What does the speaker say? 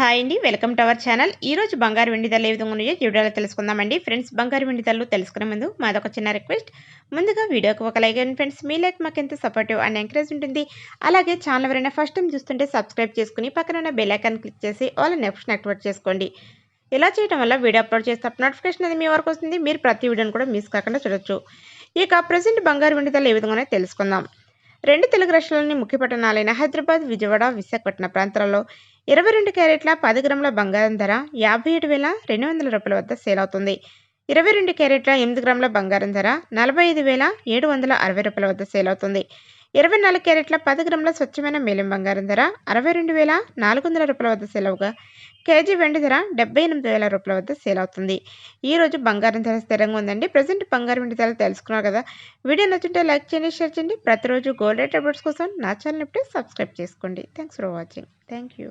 Hi అండి. Welcome to our channel. ఈ రోజు బంగారు వెండి ధరలు ఏ విధంగా ఉన్నాయో చూడాలో తెలుసుకుందామండి. ఫ్రెండ్స్ బంగారు వెండి ధరలు తెలుసుకునే ముందు మాదొక చిన్న రిక్వెస్ట్. ముందుగా వీడియోకి ఒక లైక్ అండ్ ఫ్రెండ్స్ మీ లైక్ మాకు ఎంత సపోర్టివ్ అండ్ ఎంకరేజ్ ఉంటుంది. అలాగే ఛానల్ ఎవరైనా ఫస్ట్ టైం చూస్తుంటే సబ్స్క్రైబ్ చేసుకుని పక్కన ఉన్న బెల్ ఐకాన్ క్లిక్ చేసి ఆల్ నెక్స్ట్ యాక్టివేట్ చేసుకోండి. ఇలా చేయడం వల్ల వీడియో అప్లోడ్ చేస్తే నోటిఫికేషన్ అది మీ వరకు వస్తుంది. మీరు ప్రతి వీడియోని కూడా మిస్ కాకుండా చూడొచ్చు. ఇక ప్రజెంట్ బంగారు వెండి ధరలు ఏ విధంగానే తెలుసుకుందాం. రెండు తెలుగు రాష్ట్రాల్లోని ముఖ్య పట్టణాలైన హైదరాబాద్ విజయవాడ విశాఖపట్నం ప్రాంతాలలో ఇరవై రెండు క్యారెట్ల పది గ్రాముల బంగారం ధర యాభై ఏడు వేల రెండు వందల రూపాయల వద్ద సేల్ అవుతుంది. ఇరవై రెండు క్యారెట్ల ఎనిమిది గ్రాముల బంగారం ధర నలభై ఐదు వేల ఏడు వందల అరవై రూపాయల వద్ద సేల్ అవుతుంది. ఇరవై నాలుగు క్యారెట్ల పది గ్రాముల స్వచ్ఛమైన మేలిం బంగారం ధర అరవై రెండు వేల నాలుగు వందల రూపాయల వద్ద సేల్ అవగా. కేజీ వెండి ధర డెబ్బై ఎనిమిది వేల రూపాయల వద్ద సేల్ అవుతుంది. ఈరోజు బంగారం ధర స్థిరంగా ఉందండి. ప్రజెంట్ బంగారం వెండి ధరలు తెలుసుకున్నారు కదా. వీడియో నచ్చుంటే లైక్ చేయండి షేర్ చేయండి. ప్రతిరోజు గోల్డ్ రేట్ అప్డేట్స్ కోసం నా ఛానల్ ఇప్పుడే సబ్స్క్రైబ్ చేసుకోండి. Thanks for watching. Thank you.